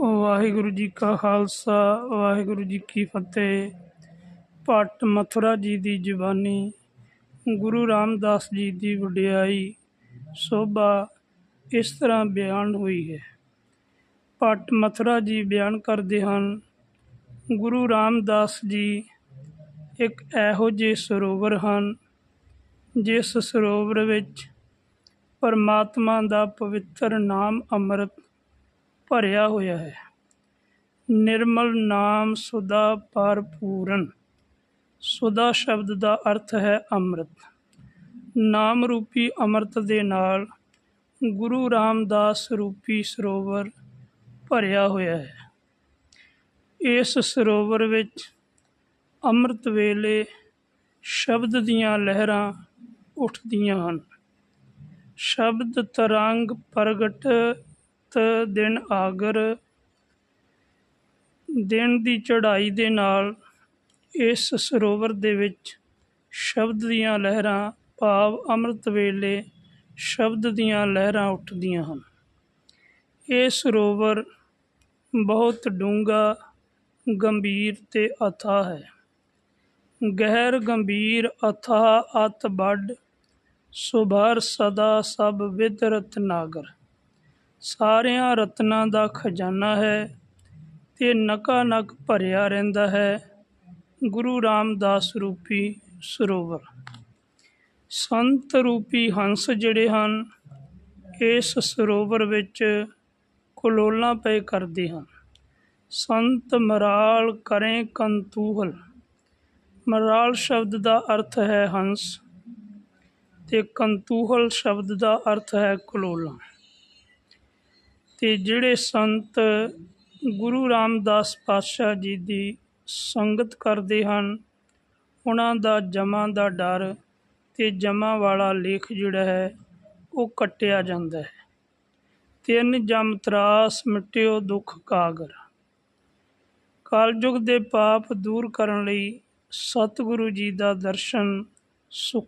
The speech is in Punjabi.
ਵਾਹਿਗੁਰੂ ਜੀ ਕਾ ਖਾਲਸਾ, ਵਾਹਿਗੁਰੂ ਜੀ ਕੀ ਫਤਿਹ। ਭੱਟ ਮਥੁਰਾ ਜੀ ਦੀ ਜ਼ੁਬਾਨੀ, ਗੁਰੂ ਰਾਮਦਾਸ ਜੀ ਦੀ ਵਡਿਆਈ, ਸੋਭਾ ਇਸ ਤਰ੍ਹਾਂ ਬਿਆਨ ਹੋਈ ਹੈ। ਭੱਟ ਮਥੁਰਾ ਜੀ ਬਿਆਨ ਕਰਦੇ ਹਨ, ਗੁਰੂ ਰਾਮਦਾਸ ਜੀ ਇੱਕ ਇਹੋ ਜਿਹੇ ਸਰੋਵਰ ਹਨ, ਜਿਸ ਸਰੋਵਰ ਵਿੱਚ ਪਰਮਾਤਮਾ ਦਾ ਪਵਿੱਤਰ ਨਾਮ ਅੰਮ੍ਰਿਤ ਭਰਿਆ ਹੋਇਆ ਹੈ। ਨਿਰਮਲ ਨਾਮ ਸੁਦਾ ਭਰਪੂਰਨ। ਸੁਦਾ ਸ਼ਬਦ ਦਾ ਅਰਥ ਹੈ ਅੰਮ੍ਰਿਤ। ਨਾਮ ਰੂਪੀ ਅੰਮ੍ਰਿਤ ਦੇ ਨਾਲ ਗੁਰੂ ਰਾਮਦਾਸ ਰੂਪੀ ਸਰੋਵਰ ਭਰਿਆ ਹੋਇਆ ਹੈ। ਇਸ ਸਰੋਵਰ ਵਿੱਚ ਅੰਮ੍ਰਿਤ ਵੇਲੇ ਸ਼ਬਦ ਦੀਆਂ ਲਹਿਰਾਂ ਉੱਠਦੀਆਂ ਹਨ। ਸ਼ਬਦ ਤਰੰਗ ਪ੍ਰਗਟ ਦਿਨ ਆਗਰ, ਦਿਨ ਦੀ ਚੜ੍ਹਾਈ ਦੇ ਨਾਲ ਇਸ ਸਰੋਵਰ ਦੇ ਵਿੱਚ ਸ਼ਬਦ ਦੀਆਂ ਲਹਿਰਾਂ, ਭਾਵ ਅੰਮ੍ਰਿਤ ਵੇਲੇ ਸ਼ਬਦ ਦੀਆਂ ਲਹਿਰਾਂ ਉੱਠਦੀਆਂ ਹਨ। ਇਹ ਸਰੋਵਰ ਬਹੁਤ ਡੂੰਘਾ, ਗੰਭੀਰ ਤੇ ਅਥਾ ਹੈ। ਗਹਿਰ, ਗੰਭੀਰ ਅਥਾ ਅਤ ਵੱਡ ਸੁਭਰ ਸਦਾ ਸਭ ਵਿਦ ਰਤਨਾਗਰ ਸਾਰਿਆਂ ਰਤਨਾਂ ਦਾ ਖਜ਼ਾਨਾ ਹੈ ਤੇ ਨਕਾ ਨਕ ਭਰਿਆ ਰਹਿੰਦਾ ਹੈ। ਗੁਰੂ ਰਾਮਦਾਸ ਰੂਪੀ ਸਰੋਵਰ। ਸੰਤ ਰੂਪੀ ਹੰਸ ਜਿਹੜੇ ਹਨ, ਇਸ ਸਰੋਵਰ ਵਿੱਚ ਕਲੋਲਾਂ ਪਏ ਕਰਦੇ ਹਨ। ਸੰਤ ਮਰਾਲ ਕਰੇ ਕੰਤੂਹਲ। ਮਰਾਲ ਸ਼ਬਦ ਦਾ ਅਰਥ ਹੈ ਹੰਸ ਤੇ ਕੰਤੂਹਲ ਸ਼ਬਦ ਦਾ ਅਰਥ ਹੈ ਕਲੋਲਾਂ। ਤੇ ਜਿਹੜੇ ਸੰਤ ਗੁਰੂ ਰਾਮਦਾਸ ਪਾਤਸ਼ਾਹ ਜੀ ਦੀ ਸੰਗਤ ਕਰਦੇ ਹਨ, ਉਹਨਾਂ ਦਾ ਜਮਾਂ ਦਾ ਡਰ ਤੇ ਜਮਾਂ ਵਾਲਾ ਲੇਖ ਜਿਹੜਾ ਹੈ, ਉਹ ਕੱਟਿਆ ਜਾਂਦਾ ਹੈ। ਤਿੰਨ ਜਮ ਤਰਾਸ, ਮਿਟਿਓ ਦੁੱਖ, ਕਾਗਰ। ਕਲਯੁਗ ਦੇ ਪਾਪ ਦੂਰ ਕਰਨ ਲਈ ਸਤਿਗੁਰੂ ਜੀ ਦਾ ਦਰਸ਼ਨ ਸੁਖ